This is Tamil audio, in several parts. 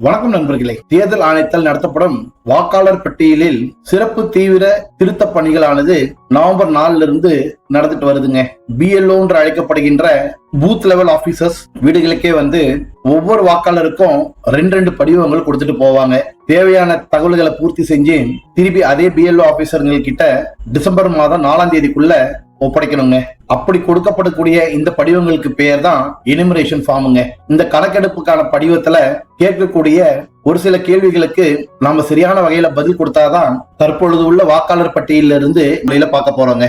வணக்கம் நண்பர்களே. தேர்தல் ஆணையத்தால் நடத்தப்படும் வாக்காளர் பட்டியலில் சிறப்பு தீவிர திருத்த பணிகளானது நவம்பர் நாலுல இருந்து நடந்துட்டு வருதுங்க. பிஎல்ஓ என்று அழைக்கப்படுகின்ற பூத் லெவல் ஆபீசர்ஸ் வீடுகளுக்கே வந்து ஒவ்வொரு வாக்காளருக்கும் ரெண்டு ரெண்டு படிவங்கள் கொடுத்துட்டு போவாங்க. தேவையான தகவல்களை பூர்த்தி செஞ்சு திருப்பி அதே பிஎல்ஓ ஆபீசர்கள் கிட்ட டிசம்பர் மாதம் நாலாம் தேதிக்குள்ள ஒப்படைக்கணுங்க. அப்படி கொடுக்கப்படக்கூடிய இந்த படிவங்களுக்கு பேர் தான் எனிமரேஷன் ஃபார்முங்க இந்த கணக்கெடுப்புக்கான படிவத்துல கேட்கக்கூடிய ஒரு சில கேள்விகளுக்கு நாம சரியான வகையில பதில் கொடுத்தாதான் தற்பொழுது உள்ள வாக்காளர் பட்டியலில் இருந்து பார்க்க போறோங்க.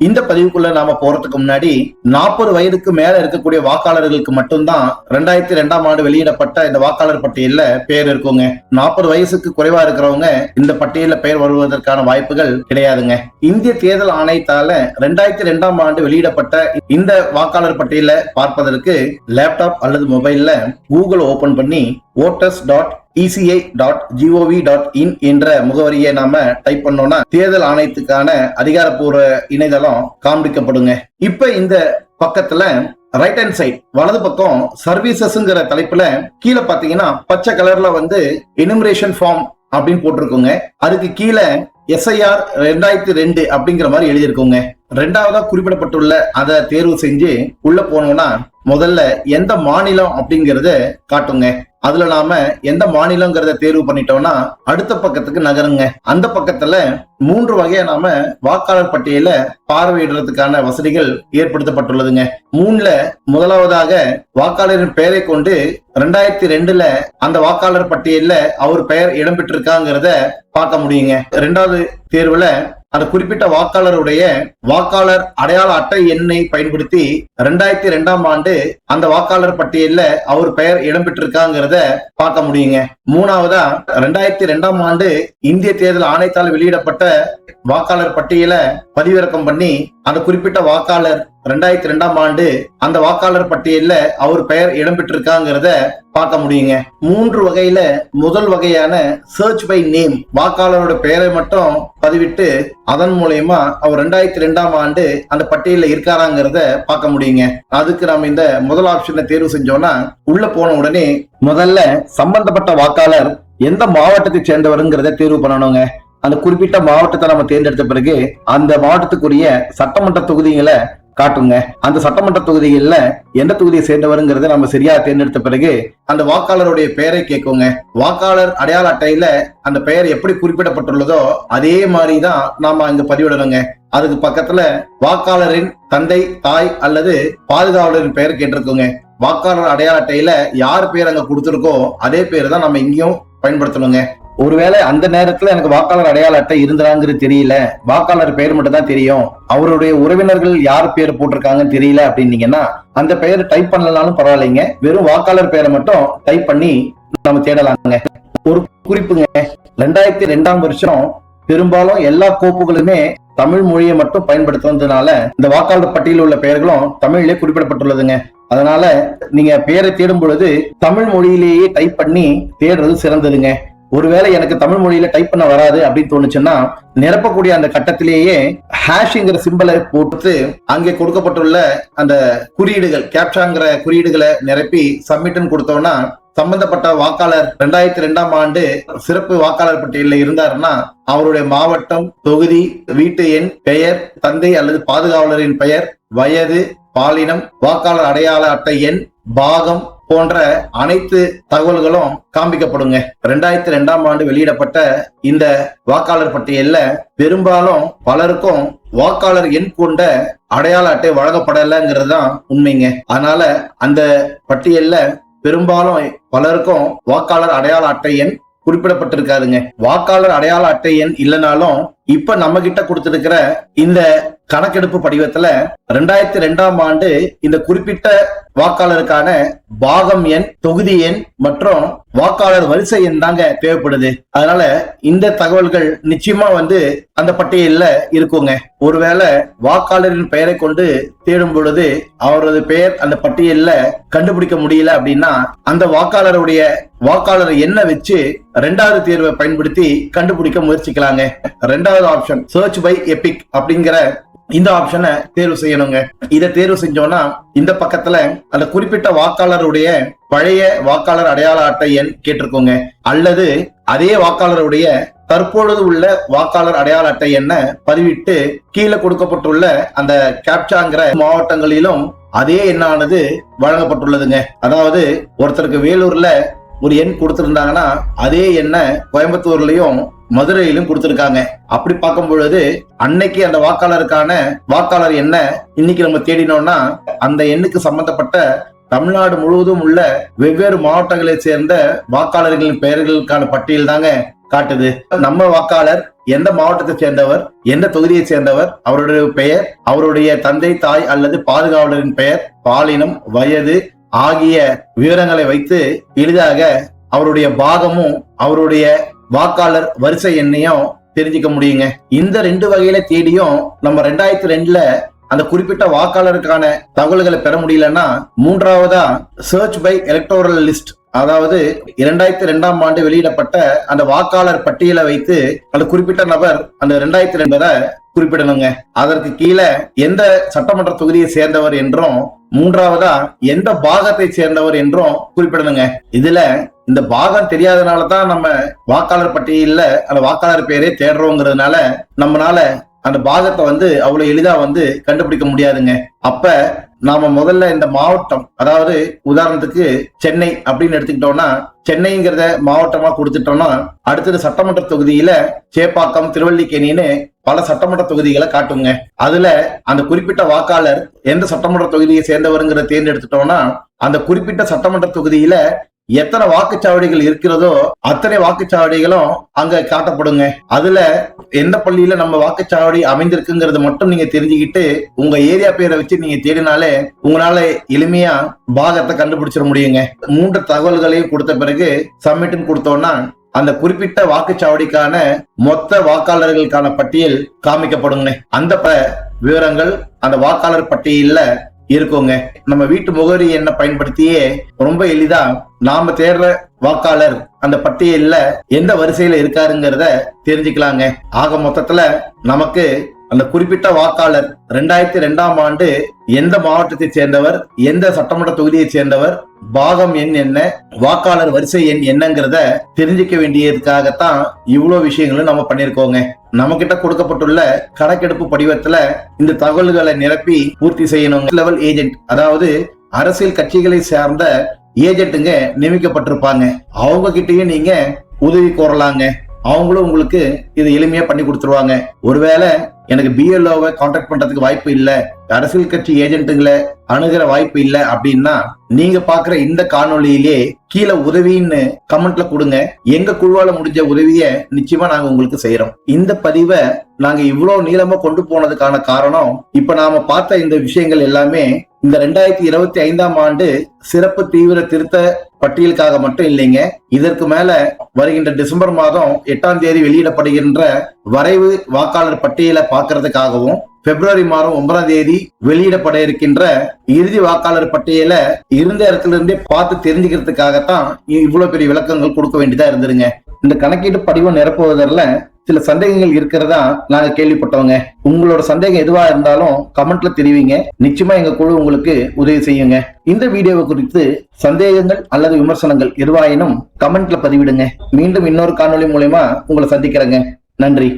இந்த பதிவுக்குள்ள நாம போறதுக்கு முன்னாடி நாற்பது வயதுக்கு மேல இருக்கக்கூடிய வாக்காளர்களுக்கு மட்டும்தான் ரெண்டாயிரத்தி ரெண்டாம் ஆண்டு வெளியிடப்பட்ட இந்த வாக்காளர் பட்டியல்ல பெயர் இருக்குங்க. நாற்பது வயசுக்கு குறைவா இருக்கிறவங்க இந்த பட்டியல பெயர் வருவதற்கான வாய்ப்புகள் கிடையாதுங்க. இந்திய தேர்தல் ஆணையத்தால ரெண்டாயிரத்தி ரெண்டாம் ஆண்டு வெளியிடப்பட்ட இந்த வாக்காளர் பட்டியலை பார்ப்பதற்கு லேப்டாப் அல்லது மொபைல்ல கூகுள் ஓபன் பண்ணி voters dot ECI dot G O V dot in என்ற முகவரியை நாம டைப் பண்ணோம்னா தேர்தல் ஆணையத்துக்கான அதிகாரப்பூர்வ இணையதளம் காண்பிக்கப்படுங்க. இப்ப இந்த பக்கத்துல ரைட் ஹேண்ட் சைட் வலது பக்கம் சர்வீசஸ்ங்கிற தலைப்புல கீழே பாத்தீங்கன்னா பச்சை கலர்ல வந்து எனுமரேஷன் ஃபார்ம் அப்படின்னு போட்டிருக்கோங்க. அதுக்கு கீழே எஸ்ஐஆர் ரெண்டாயிரத்தி ரெண்டு அப்படிங்கிற மாதிரி எழுதியிருக்கோங்க. ரெண்டாவதா குறிப்பிடப்பட்டுள்ள அதை தேர்வு செஞ்சு உள்ள போனோம்னா முதல்ல எந்த மாநிலம் அப்படிங்கறத காட்டுங்க. அதுல நாம எந்த மாநிலங்கிறத தேர்வு பண்ணிட்டோம்னா அடுத்த பக்கத்துக்கு நகருங்க. அந்த பக்கத்துல மூன்று வகையா நாம வாக்காளர் பட்டியல பார்வையிடுறதுக்கான வசதிகள் ஏற்படுத்தப்பட்டுள்ளதுங்க. மூணுல முதலாவதாக வாக்காளரின் பெயரை கொண்டு ரெண்டாயிரத்தி ரெண்டுல அந்த வாக்காளர் பட்டியல்ல அவர் பெயர் இடம்பெற்றிருக்காங்கிறத பார்க்க முடியுங்க. ரெண்டாவது தேர்வுல அந்த குறிப்பிட்ட வாக்காளருடைய வாக்காளர் அடையாள அட்டை எண்ணை பயன்படுத்தி ரெண்டாயிரத்தி ரெண்டாம் ஆண்டு அந்த வாக்காளர் பட்டியல்ல அவர் பெயர் இடம்பெற்றிருக்காங்கிறத பார்க்க முடியுங்க. மூணாவதா ரெண்டாயிரத்தி ரெண்டாம் ஆண்டு இந்திய தேர்தல் ஆணையத்தால் வெளியிடப்பட்ட வாக்காளர் பட்டியலை பதிவிறக்கம் பண்ணி அந்த குறிப்பிட்ட வாக்காளர் ரெண்டாயிரத்தி ரெண்டாம் ஆண்டு அந்த வாக்காளர் பட்டியல்ல அவர் பெயர் இடம்பெற்றிருக்காங்கிறத பார்க்க முடியுங்க. மூன்று வகையில முதல் வகையான சர்ச் பை நேம் வாக்காளரோட பெயரை மட்டும் பதிவிட்டு அதன் மூலயமா அவர் ரெண்டாயிரத்தி ரெண்டாம் ஆண்டு அந்த பட்டியலில் இருக்காராங்கிறத பார்க்க முடியுங்க. அதுக்கு நம்ம இந்த முதல் ஆப்ஷனை தேர்வு செஞ்சோம்னா உள்ள போன உடனே முதல்ல சம்பந்தப்பட்ட வாக்காளர் எந்த மாவட்டத்தை சேர்ந்தவருங்கிறத தேர்வு பண்ணணுங்க. அந்த குறிப்பிட்ட மாவட்டத்தை நம்ம தேர்ந்தெடுத்த பிறகு அந்த மாவட்டத்துக்குரிய சட்டமன்ற தொகுதிகளை காட்டுங்க. அந்த சட்டமன்ற தொகுதிகளில் எந்த தொகுதியை சேர்ந்தவருங்கிறத நம்ம சரியா தேர்ந்தெடுத்த பிறகு அந்த வாக்காளருடைய பெயரை கேட்குங்க. வாக்காளர் அடையாள அட்டையில அந்த பெயர் எப்படி குறிப்பிடப்பட்டுள்ளதோ அதே மாதிரி தான் நாம அங்க பதிவிடணுங்க. அதுக்கு பக்கத்துல வாக்காளரின் தந்தை தாய் அல்லது பாதுகாவலரின் பெயர் கேட்டிருக்கோங்க. வாக்காளர் அடையாள அட்டையில யார் பேர் அங்க கொடுத்துருக்கோ அதே பேர் தான் நம்ம இங்கேயும் பயன்படுத்தணுங்க. ஒருவேளை அந்த நேரத்துல எனக்கு வாக்காளர் அடையாள அட்டை இருந்தாங்கிறது தெரியல. வாக்காளர் பெயர் மட்டும் தான் தெரியும். அவருடைய உறவினர்கள் யார் பேர் போட்டிருக்காங்கன்னு தெரியல அப்படின்னீங்கன்னா அந்த பெயர் டைப் பண்ணலனாலும் பரவாயில்லைங்க. வெறும் வாக்காளர் பெயரை மட்டும் டைப் பண்ணி நம்ம தேடலாங்க. ஒரு குறிப்புங்க. ரெண்டாயிரத்தி ரெண்டாம் வருஷம் பெரும்பாலும் எல்லா கோப்புகளுமே தமிழ் மொழியை மட்டும் பயன்படுத்துனதுனால இந்த வாக்காளர் பட்டியலில் உள்ள பெயர்களும் தமிழிலே குறிப்பிடப்பட்டுள்ளதுங்க. அதனால நீங்க பெயரை தேடும் பொழுது தமிழ் மொழியிலேயே டைப் பண்ணி தேடுறது சிறந்ததுங்க. ஒருவேளை எனக்கு தமிழ் மொழியில டைப் பண்ண வராது அப்படின்னு தோணுச்சுன்னா நிரப்பக்கூடிய அந்த கட்டத்திலேயே ஹேஷ்ங்கிற சிம்பலை போட்டு அங்கே கொடுக்கப்பட்டுள்ள அந்த குறியீடுகள் கேப்சாங்கிற குறியீடுகளை நிரப்பி சப்மிட்னு கொடுத்தோம்னா சம்பந்தப்பட்ட வாக்காளர் ரெண்டாயிரத்தி ரெண்டாம் ஆண்டு சிறப்பு வாக்காளர் பட்டியலில் இருந்தாருன்னா அவருடைய மாவட்டம் தொகுதி வீட்டு எண் பெயர் தந்தை அல்லது பாதுகாவலரின் பெயர் வயது பாலினம் வாக்காளர் அடையாள அட்டை எண் பாகம் போன்ற அனைத்து தகவல்களும் காண்பிக்கப்படுங்க. ரெண்டாயிரத்தி ரெண்டாம் ஆண்டு வெளியிடப்பட்ட இந்த வாக்காளர் பட்டியல்ல பெரும்பாலும் பலருக்கும் வாக்காளர் எண் கொண்ட அடையாள அட்டை வழங்கப்படலைங்கிறது தான் உண்மைங்க. அதனால அந்த பட்டியல்ல பெரும்பாலும் பலருக்கும் வாக்காளர் அடையாள அட்டை எண் குறிப்பிடப்பட்டிருக்காதுங்க. வாக்காளர் அடையாள அட்டை எண் இல்லைனாலும் இப்ப நம்ம கிட்ட கொடுத்திருக்கிற இந்த கணக்கெடுப்பு படிவத்துல ரெண்டாயிரத்தி ரெண்டாம் ஆண்டு இந்த குறிப்பிட்ட வாக்காளருக்கான பாகம் எண் தொகுதி எண் மற்றும் வாக்காளர் வரிசை எண் தாங்க தேவைப்படுது. அதனால இந்த தகவல்கள் நிச்சயமா வந்து அந்த பட்டியலில் இருக்குங்க. ஒருவேளை வாக்காளரின் பெயரை கொண்டு தேடும் பொழுது அவரது பெயர் அந்த பட்டியலில் கண்டுபிடிக்க முடியல அப்படின்னா அந்த வாக்காளருடைய வாக்காளர் என்ன வச்சு ரெண்டாவது தேர்வை பயன்படுத்தி கண்டுபிடிக்க முயற்சிக்கலாங்க. ரெண்டாவது ஆப்ஷன் சர்ச் பை எபிக் அப்படிங்கிற இந்த ஆப்ஷனை தேர்வு செய்யணுங்க. இதை தேர்வு செஞ்சோம்னா இந்த பக்கத்துல அந்த குறிப்பிட்ட வாக்காளருடைய பழைய வாக்காளர் அடையாள அட்டை எண் கேட்டிருக்கோங்க. அல்லது அதே வாக்காளருடைய தற்பொழுது உள்ள வாக்காளர் அடையாள அட்டை எண்ணை பதிவிட்டு கீழே கொடுக்கப்பட்டுள்ள அந்த கேப்சாங்கிற மாவட்டங்களிலும் அதே எண்ணானது வழங்கப்பட்டுள்ளதுங்க. அதாவது ஒருத்தருக்கு வேலூர்ல ஒரு எண் கொடுத்திருந்தாங்கன்னா அதே எண்ணை கோயம்புத்தூர்லயும் மதுரையிலும் கொடுத்திருக்காங்க. அப்படி பார்க்கும் பொழுது அன்னைக்கு அந்த வாக்காளருக்கான வாக்காளர் என்ன இன்னைக்கு நம்ம தேடினோம்னா அந்த எண்ணுக்கு சம்பந்தப்பட்ட தமிழ்நாடு முழுவதும் உள்ள வெவ்வேறு மாவட்டங்களை சேர்ந்த வாக்காளர்களின் பெயர்களுக்கான பட்டியல் தாங்க காட்டுது. நம்ம வாக்காளர் எந்த மாவட்டத்தை சேர்ந்தவர் எந்த தொகுதியை சேர்ந்தவர் அவருடைய பெயர் அவருடைய தந்தை தாய் அல்லது பாதுகாவலரின் பெயர் பாலினம் வயது ஆகிய விவரங்களை வைத்து எளிதாக அவருடைய பாகமும் அவருடைய வாக்காளர் வரிசை எண்ணையும் தெரிஞ்சுக்க முடியுங்க. இந்த ரெண்டு வகையில தேடியும் நம்ம ரெண்டாயிரத்தி ரெண்டுல அந்த குறிப்பிட்ட வாக்காளருக்கான தகவல்களை பெற முடியலன்னா மூன்றாவதா சர்ச் பை எலக்டோரல் லிஸ்ட் அதாவது இரண்டாயிரத்தி ரெண்டாம் ஆண்டு வெளியிடப்பட்ட அந்த வாக்காளர் பட்டியலை வைத்து அந்த குறிப்பிட்ட நபர் அந்த ரெண்டாயிரத்தி ரெண்டரை குறிப்பிடணுங்க. அதற்கு கீழே எந்த சட்டமன்ற தொகுதியை சேர்ந்தவர் என்றும் மூன்றாவதா எந்த பாகத்தை சேர்ந்தவர் என்றும் குறிப்பிடணுங்க. இதுல இந்த பாகம் தெரியாதனாலதான் நம்ம வாக்காளர் பட்டியலில் அந்த வாக்காளர் பெயரே தேடுறோங்கிறதுனால நம்மளால அந்த பாகத்தை வந்து அவ்வளவு எளிதா வந்து கண்டுபிடிக்க முடியாதுங்க. அப்ப நாம முதல்ல இந்த மாவட்டம் அதாவது உதாரணத்துக்கு சென்னை அப்படின்னு எடுத்துக்கிட்டோம்னா சென்னைங்கிறத மாவட்டமா கொடுத்துட்டோம்னா அடுத்தது சட்டமன்ற தொகுதியில சேப்பாக்கம் திருவள்ளிக்கேணின்னு பல சட்டமன்ற தொகுதிகளை காட்டுங்க. அதுல அந்த குறிப்பிட்ட வாக்காளர் எந்த சட்டமன்ற தொகுதியை சேர்ந்தவருங்கிற தேர்ந்தெடுத்துட்டோம்னா அந்த குறிப்பிட்ட சட்டமன்ற தொகுதியில எத்தனை வாக்குச்சாவடிகள் இருக்கிறதோ அத்தனை வாக்குச்சாவடிகளும் அங்க காட்டப்படுங்க. அதுல எந்த பள்ளியில நம்ம வாக்குச்சாவடி அமைந்திருக்குங்கிறது மட்டும் நீங்க தெரிஞ்சுக்கிட்டு உங்க ஏரியா பேரை வச்சு நீங்க தேடினாலே உங்களால எளிமையா பாகத்தை கண்டுபிடிச்சிட முடியுங்க. மூன்று தகவல்களையும் கொடுத்த பிறகு சப்மிட்னு கொடுத்தோம்னா அந்த குறிப்பிட்ட வாக்குச்சாவடிக்கான மொத்த வாக்காளர்களுக்கான பட்டியல் காமிக்கப்படுங்க. அந்த ப- விவரங்கள் அந்த வாக்காளர் பட்டியலில் இருக்குங்க. நம்ம வீட்டு முகவரி எண்ணை பயன்படுத்தியே ரொம்ப எளிதா நாம தேடுற வாக்காளர் அந்த பட்டியல்ல எந்த வரிசையில இருக்காருங்கிறத தெரிஞ்சுக்கலாங்க. ஆக மொத்தத்துல நமக்கு அந்த குறிப்பிட்ட வாக்காளர் ரெண்டாயிரத்தி ரெண்டாம் ஆண்டு எந்த மாவட்டத்தை சேர்ந்தவர் எந்த சட்டமன்ற தொகுதியை சேர்ந்தவர் பாகம் எண் என்ன வாக்காளர் வரிசை எண் என்னங்கிறத தெரிஞ்சுக்க வேண்டியதுக்காகத்தான் இவ்வளவு விஷயங்களும் நம்ம பண்ணிருக்கோங்க நம்மகிட்ட கொடுக்கப்பட்டுள்ள கணக்கெடுப்பு படிவத்துல இந்த தகவல்களை நிரப்பி பூர்த்தி செய்யணும். லெவல் ஏஜென்ட் அதாவது அரசியல் கட்சிகளை சார்ந்த ஏஜென்ட்டுங்க நியமிக்கப்பட்டிருப்பாங்க. அவங்க கிட்டயும் நீங்க உதவி கோரலாங்க. அவங்களும் உங்களுக்கு இது எளிமையா பண்ணி கொடுத்துருவாங்க. ஒருவேளை எனக்கு பிஎல்ஓவை கான்டாக்ட் பண்றதுக்கு வாய்ப்பு இல்ல. அரசியல் கட்சி ஏஜென்ட்டுங்களை அணுகிற வாய்ப்பு இல்ல அப்படின்னா நீங்க பாக்குற இந்த காணொலியிலே கீழே உதவின்னு கமெண்ட்ல கொடுங்க. எங்க குழுவால முடிஞ்ச உதவிய நிச்சயமா நாங்க உங்களுக்கு செய்யறோம் இந்த பதிவை நாங்க இவ்வளவு நீளமா கொண்டு போனதுக்கான காரணம் இப்ப நாம பார்த்த இந்த விஷயங்கள் எல்லாமே இந்த ரெண்டாயிரத்தி இருபத்தி ஐந்தாம் ஆண்டு சிறப்பு தீவிர திருத்த பட்டியலுக்காக மட்டும் இல்லைங்க. இதற்கு மேல வருகின்ற டிசம்பர் மாதம் எட்டாம் தேதி வெளியிடப்படுகின்ற வரைவு வாக்காளர் பட்டியலை பார்க்கறதுக்காகவும் பிப்ரவரி மாதம் ஒன்பதாம் தேதி வெளியிடப்பட இருக்கின்ற இறுதி வாக்காளர் பட்டியலை இருந்த இடத்துல இருந்தே பார்த்து தெரிஞ்சுக்கிறதுக்காகத்தான் இவ்வளவு பெரிய விளக்கங்கள் கொடுக்க வேண்டியதா இருந்துருங்க இந்த கணக்கீட்டு படிவம் நிரப்புவதில் சில சந்தேகங்கள் இருக்கிறதா நாங்க கேள்விப்பட்டவங்க. உங்களோட சந்தேகம் எதுவா இருந்தாலும் கமெண்ட்ல தெரிவிங்க. நிச்சயமா எங்க குழு உங்களுக்கு உதவி செய்யுங்க. இந்த வீடியோவை குறித்து சந்தேகங்கள் அல்லது விமர்சனங்கள் எதுவாயினும் கமெண்ட்ல பதிவிடுங்க. மீண்டும் இன்னொரு காணொளி மூலயமா உங்களை சந்திக்கிறேங்க. நன்றி.